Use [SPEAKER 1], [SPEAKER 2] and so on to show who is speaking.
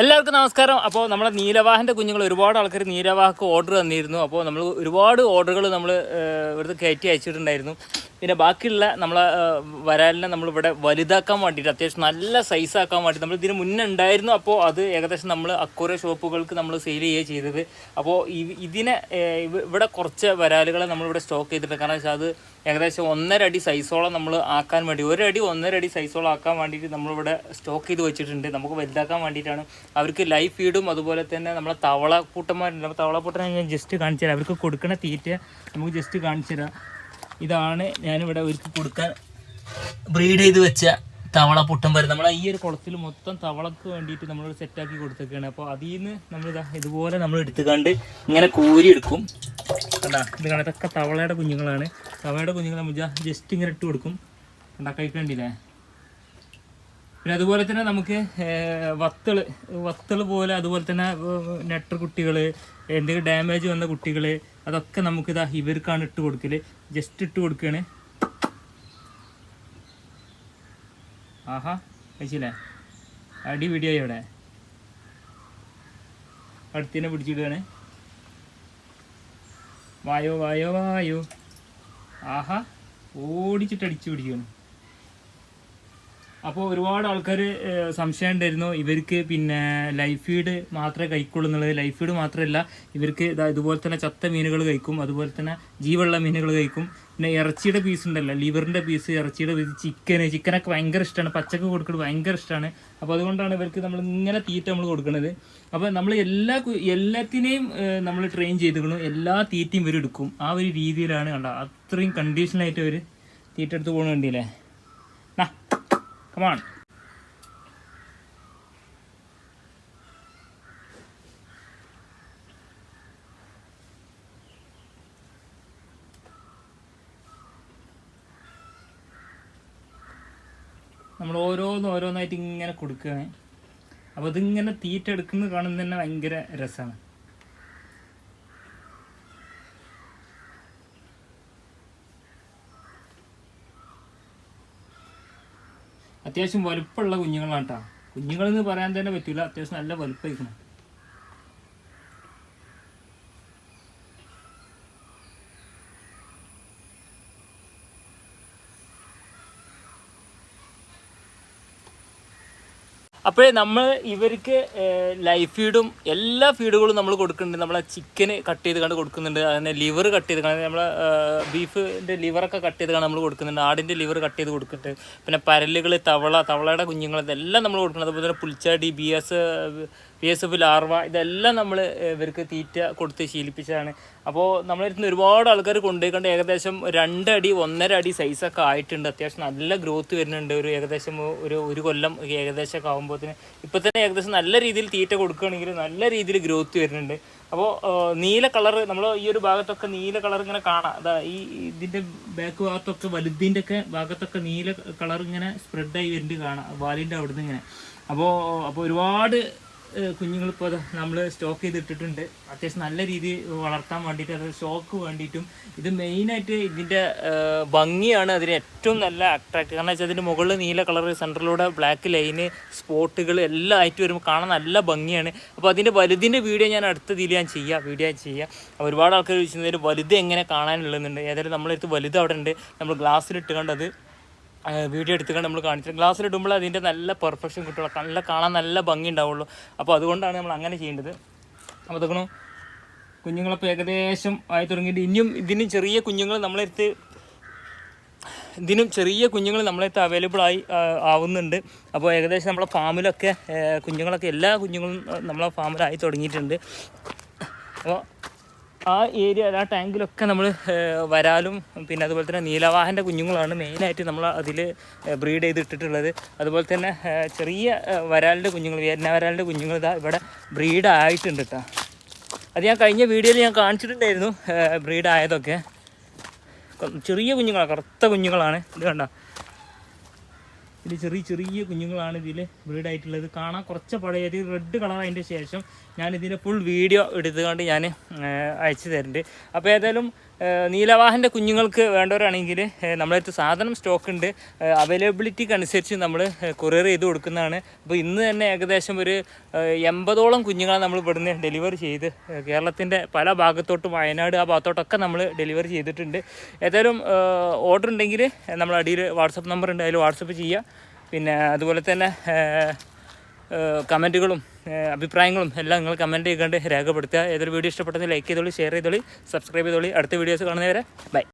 [SPEAKER 1] എല്ലാവർക്കും നമസ്കാരം. അപ്പോൾ നമ്മുടെ നീലവാഹന്റെ കുഞ്ഞുങ്ങൾ ഒരുപാട് ആൾക്കാർ നീലവാഹക്ക് ഓർഡർ തന്നിരുന്നു. അപ്പോൾ നമ്മൾ ഒരുപാട് ഓർഡറുകൾ നമ്മൾ ഇവിടുത്തെ കയറ്റി അയച്ചിട്ടുണ്ടായിരുന്നു. പിന്നെ ബാക്കിയുള്ള നമ്മളെ വരാലിനെ നമ്മളിവിടെ വലുതാക്കാൻ വേണ്ടിയിട്ട് അത്യാവശ്യം നല്ല സൈസ് ആക്കാൻ വേണ്ടി നമ്മൾ ഇതിന് മുന്നേ ഉണ്ടായിരുന്നു. അപ്പോൾ അത് ഏകദേശം നമ്മൾ അക്കൂറ ഷോപ്പുകൾക്ക് നമ്മൾ സെയിൽ ചെയ്യുക ചെയ്തത്. അപ്പോൾ ഇതിനെ ഇവിടെ കുറച്ച് വരാലുകളെ നമ്മളിവിടെ സ്റ്റോക്ക് ചെയ്തിട്ടുണ്ട്. കാരണം വെച്ചാൽ അത് ഏകദേശം ഒന്നര അടി സൈസോളം നമ്മൾ ആക്കാൻ വേണ്ടി ഒരടി ഒന്നര അടി സൈസോളം ആക്കാൻ വേണ്ടിയിട്ട് നമ്മളിവിടെ സ്റ്റോക്ക് ചെയ്ത് വെച്ചിട്ടുണ്ട്. നമുക്ക് വലുതാക്കാൻ വേണ്ടിയിട്ടാണ്. അവർക്ക് ലൈഫ് ഫീഡും അതുപോലെ തന്നെ നമ്മളെ തവള കൂട്ടന്മാരുണ്ട്. അപ്പോൾ തവളക്കൂട്ടനെ ഞാൻ ജസ്റ്റ് കാണിച്ചു തരാം അവർക്ക് കൊടുക്കണ തീറ്റ നമുക്ക് ജസ്റ്റ് കാണിച്ചു തരാം ഇതാണ് ഞാനിവിടെ ഒരുക്കി കൊടുക്കാൻ ബ്രീഡ് ചെയ്ത് വെച്ച തവള പുട്ടം വരും നമ്മൾ ഈ ഒരു കുളത്തിൽ മൊത്തം തവളക്ക് വേണ്ടിയിട്ട് നമ്മൾ സെറ്റാക്കി കൊടുത്തേക്കാണ്. അപ്പോൾ അതിൽ നിന്ന് നമ്മൾ ഇതാ ഇതുപോലെ നമ്മൾ എടുത്തുകൊണ്ട് ഇങ്ങനെ കോരി എടുക്കും. കണ്ടാ? ഇത് ഇതൊക്കെ തവളയുടെ കുഞ്ഞുങ്ങളാണ്. തവളയുടെ കുഞ്ഞുങ്ങൾ നമ്മൾ ജസ്റ്റ് ഇങ്ങനെ ഇട്ട് കൊടുക്കും. കണ്ടാ? കഴിക്കണ്ടില്ലേ? പിന്നെ അതുപോലെ തന്നെ നമുക്ക് വത്തൾ വത്തൾ. പോലെ അതുപോലെ തന്നെ നെട്ടർ കുട്ടികൾ എന്തെങ്കിലും ഡാമേജ് വന്ന കുട്ടികൾ അതൊക്കെ നമുക്ക് ഇതാ ഇവർക്കാണ് ഇട്ട് കൊടുക്കൽ. ജസ്റ്റ് ഇട്ട് കൊടുക്കുകയാണ് ആഹാ കഴിച്ചില്ലേ? അടി വീഡിയോ ഇവിടെ അടുത്തിനെ പിടിച്ചിടുകയാണ്. വായോ വായോ വായോ. ആഹാ ഓടിച്ചിട്ട് അടിച്ചു പിടിക്കുകയാണ്. അപ്പോൾ ഒരുപാട് ആൾക്കാർ സംശയം ഉണ്ടായിരുന്നു. ഇവർക്ക് പിന്നെ ലൈഫ് ഫീഡ് മാത്രമേ കഴിക്കുള്ളൂ എന്നുള്ളത്. ലൈഫ് ഫീഡ് മാത്രമല്ല ഇവർക്ക് ഇതാ ഇതുപോലെ തന്നെ ചത്ത മീനുകൾ കഴിക്കും. അതുപോലെ തന്നെ ജീവുള്ള മീനുകൾ കഴിക്കും. പിന്നെ ഇറച്ചിയുടെ പീസ് ഉണ്ടല്ലോ ലിവറിന്റെ പീസ് ഇറച്ചിയുടെ പീസ് ചിക്കന് ചിക്കനൊക്കെ ഭയങ്കര ഇഷ്ടമാണ് പച്ചക്ക് കൊടുക്കുന്നത് ഭയങ്കര ഇഷ്ടമാണ് അപ്പോൾ അതുകൊണ്ടാണ് ഇവർക്ക് നമ്മൾ ഇങ്ങനെ തീറ്റ നമ്മൾ കൊടുക്കുന്നത് അപ്പോൾ നമ്മൾ എല്ലാ എല്ലാത്തിനെയും നമ്മൾ ട്രെയിൻ ചെയ്തുകൊണ്ടും എല്ലാ തീറ്റയും ഇവർ എടുക്കും. ആ ഒരു രീതിയിലാണ് കണ്ട. അത്രയും കണ്ടീഷനായിട്ട് അവർ തീറ്റ എടുത്ത് പോകണ കണ്ടില്ലേ? നാ കമാൺ നമ്മൾ ഓരോന്ന് ഓരോന്നായിട്ട് ഇങ്ങനെ കൊടുക്കുകയാണ്. അപ്പോൾ അതിങ്ങനെ തീറ്റ എടുക്കുന്നത് കാണുന്നത് തന്നെ ഭയങ്കര രസമാണ്. അത്യാവശ്യം വലുപ്പമുള്ള കുഞ്ഞുങ്ങളാണ് കേട്ടോ കുഞ്ഞുങ്ങളെന്ന് പറയാൻ തന്നെ പറ്റില്ല അത്യാവശ്യം നല്ല വലുപ്പമായിരിക്കണം അപ്പോഴേ നമ്മൾ ഇവർക്ക് ലൈഫ് ഫീഡും എല്ലാ ഫീഡുകളും നമ്മൾ കൊടുക്കുന്നുണ്ട്. നമ്മളെ ചിക്കൻ കട്ട് ചെയ്ത് കണ്ട് കൊടുക്കുന്നുണ്ട്. അതിനെ ലിവർ കട്ട് ചെയ്ത് കാണാൻ നമ്മളെ ബീഫിന്റെ ലിവറൊക്കെ കട്ട് ചെയ്ത് കാണാൻ നമ്മൾ കൊടുക്കുന്നുണ്ട്. ആടിന്റെ ലിവർ കട്ട് ചെയ്ത് കൊടുക്കുന്നുണ്ട്. പിന്നെ പരലുകൾ തവള തവളയുടെ കുഞ്ഞുങ്ങൾ ഇതെല്ലാം നമ്മൾ കൊടുക്കുന്നത് അതുപോലെ തന്നെ പുൽച്ചാടി B S B S F larva ഇതെല്ലാം നമ്മൾ ഇവർക്ക് തീറ്റ കൊടുത്ത് ശീലിപ്പിച്ചതാണ്. അപ്പോൾ നമ്മളടുത്ത് ഒരുപാട് ആൾക്കാർ കൊണ്ടുപോയിക്കൊണ്ട് ഏകദേശം രണ്ടടി ഒന്നര അടി സൈസൊക്കെ ആയിട്ടുണ്ട്. അത്യാവശ്യം നല്ല ഗ്രോത്ത് വരുന്നുണ്ട്. ഒരു ഏകദേശം ഒരു ഒരു കൊല്ലം ഏകദേശമൊക്കെ ആകുമ്പോഴത്തേന് ഇപ്പം തന്നെ ഏകദേശം നല്ല രീതിയിൽ തീറ്റ കൊടുക്കുകയാണെങ്കിൽ നല്ല രീതിയിൽ ഗ്രോത്ത് വരുന്നുണ്ട്. അപ്പോൾ നീല കളർ നമ്മൾ ഈ ഒരു ഭാഗത്തൊക്കെ നീല കളർ ഇങ്ങനെ കാണാം. അതാ ഈ ഇതിന്റെ ബാക്ക് ഭാഗത്തൊക്കെ വലുതിന്റെ ഒക്കെ ഭാഗത്തൊക്കെ നീല കളർ ഇങ്ങനെ സ്പ്രെഡായി വരുന്നുണ്ട് കാണാം. വാലിന്റെ അവിടുന്ന് ഇങ്ങനെ. അപ്പോൾ അപ്പോൾ ഒരുപാട് കുഞ്ഞുങ്ങൾ ഇപ്പോൾ നമ്മൾ സ്റ്റോക്ക് ചെയ്തിട്ടിട്ടുണ്ട്. അത്യാവശ്യം നല്ല രീതിയിൽ വളർത്താൻ വേണ്ടിയിട്ട് അത് സ്റ്റോക്ക് വേണ്ടിയിട്ടും ഇത് മെയിനായിട്ട് ഇതിന്റെ ഭംഗിയാണ് അതിന് ഏറ്റവും നല്ല അട്രാക്റ്റ് കാരണം വെച്ചാൽ അതിന്റെ മുകളിൽ നീല കളർ സെന്ററിലൂടെ ബ്ലാക്ക് ലൈന് സ്പോട്ടുകൾ എല്ലാം ആയിട്ട് വരുമ്പോൾ കാണാൻ നല്ല ഭംഗിയാണ്. അപ്പോൾ അതിന്റെ വലുതിന്റെ വീഡിയോ ഞാൻ അടുത്ത ഇതിൽ ഞാൻ ചെയ്യാം വീഡിയോ ഞാൻ ചെയ്യാം. ഒരുപാട് ആൾക്കാർ ചോദിച്ചിരുന്നതിൽ വലുത് എങ്ങനെ കാണാനുള്ളതെന്നുണ്ട്? ഏതായാലും നമ്മളെടുത്ത് വലുത് അവിടെ ഉണ്ട്. നമ്മൾ ഗ്ലാസ്സിലിട്ട് കണ്ടത് വീഡിയോ എടുത്തുകൊണ്ട് നമ്മൾ കാണിച്ചത് ഗ്ലാസ്സിൽ ഇടുമ്പോൾ അതിന്റെ നല്ല പെർഫെക്ഷൻ കിട്ടുള്ളൂ നല്ല കാണാൻ നല്ല ഭംഗി ഉണ്ടാവുള്ളൂ അപ്പോൾ അതുകൊണ്ടാണ് നമ്മൾ അങ്ങനെ ചെയ്യേണ്ടത്. അപ്പോൾ അതൊക്കെ കുഞ്ഞുങ്ങളപ്പോൾ ഏകദേശം ആയി തുടങ്ങിയിട്ട് ഇനിയും ഇതിനും ചെറിയ കുഞ്ഞുങ്ങൾ നമ്മളെടുത്ത് ഇതിനും ചെറിയ കുഞ്ഞുങ്ങൾ നമ്മളെടുത്ത് അവൈലബിൾ ആയി ആവുന്നുണ്ട്. അപ്പോൾ ഏകദേശം നമ്മളെ ഫാമിലൊക്കെ കുഞ്ഞുങ്ങളൊക്കെ എല്ലാ കുഞ്ഞുങ്ങളും നമ്മളെ ഫാമിലായി തുടങ്ങിയിട്ടുണ്ട്. അപ്പോൾ ആ ഏരിയ ആ ടാങ്കിലൊക്കെ നമ്മൾ വരാലും പിന്നെ അതുപോലെ തന്നെ നീലവാഹന്റെ കുഞ്ഞുങ്ങളാണ് മെയിനായിട്ട് നമ്മൾ അതിൽ ബ്രീഡ് ചെയ്തിട്ടിട്ടുള്ളത്. അതുപോലെ തന്നെ ചെറിയ വരാലിന്റെ കുഞ്ഞുങ്ങൾ വിയറ്റ്നാ വരാലിന്റെ കുഞ്ഞുങ്ങൾ ഇതാ ഇവിടെ ബ്രീഡ് ആയിട്ടുണ്ട് കേട്ടോ അത് ഞാൻ കഴിഞ്ഞ വീഡിയോയിൽ ഞാൻ കാണിച്ചിട്ടുണ്ടായിരുന്നു ബ്രീഡ് ആയതൊക്കെ. ചെറിയ കുഞ്ഞുങ്ങളാണ് കറുത്ത കുഞ്ഞുങ്ങളാണ്. ഇത് കണ്ട. ഇത് ചെറിയ ചെറിയ കുഞ്ഞുങ്ങളാണ് ഇതിൽ ബ്രീഡ് ആയിട്ടുള്ളത് കാണാൻ കുറച്ച് പഴയ റെഡ് കളർ അതിന്റെ ശേഷം ഞാൻ ഇതിന്റെ ഫുൾ വീഡിയോ എടുത്തുകൊണ്ട് ഞാൻ അയച്ചു തരുന്നുണ്ട് അപ്പോൾ ഏതായാലും നീലവാഹന്റെ കുഞ്ഞുങ്ങൾക്ക് വേണ്ടവരാണെങ്കിൽ നമ്മളടുത്ത് സാധനം സ്റ്റോക്ക് ഉണ്ട് അവൈലബിലിറ്റിക്ക് അനുസരിച്ച് നമ്മൾ കൊറിയർ ചെയ്ത് കൊടുക്കുന്നതാണ്. അപ്പോൾ ഇന്ന് തന്നെ ഏകദേശം ഒരു എൺപതോളം കുഞ്ഞുങ്ങളെ നമ്മൾ ഇവിടുന്ന് ഡെലിവറി ചെയ്ത് കേരളത്തിന്റെ പല ഭാഗത്തോട്ടും വയനാട് ആ ഭാഗത്തോട്ടൊക്കെ നമ്മൾ ഡെലിവറി ചെയ്തിട്ടുണ്ട്. ഏതായാലും ഓർഡർ ഉണ്ടെങ്കിൽ നമ്മൾ അടിയിൽ വാട്സപ്പ് നമ്പർ ഉണ്ട് അതിൽ വാട്സപ്പ് ചെയ്യുക. പിന്നെ അതുപോലെ തന്നെ കമന്റുകളും അഭിപ്രായങ്ങളും എല്ലാം നിങ്ങൾ കമന്റ് ചെയ്യേണ്ടത് രേഖപ്പെടുത്തുക. ഏതൊരു വീഡിയോ ഇഷ്ടപ്പെട്ടെങ്കിൽ ലൈക്ക് ചെയ്തോളി ഷെയർ ചെയ്തോളി സബ്സ്ക്രൈബ് ചെയ്തോളി. അടുത്ത വീഡിയോസ് കാണുന്നവരെ ബൈ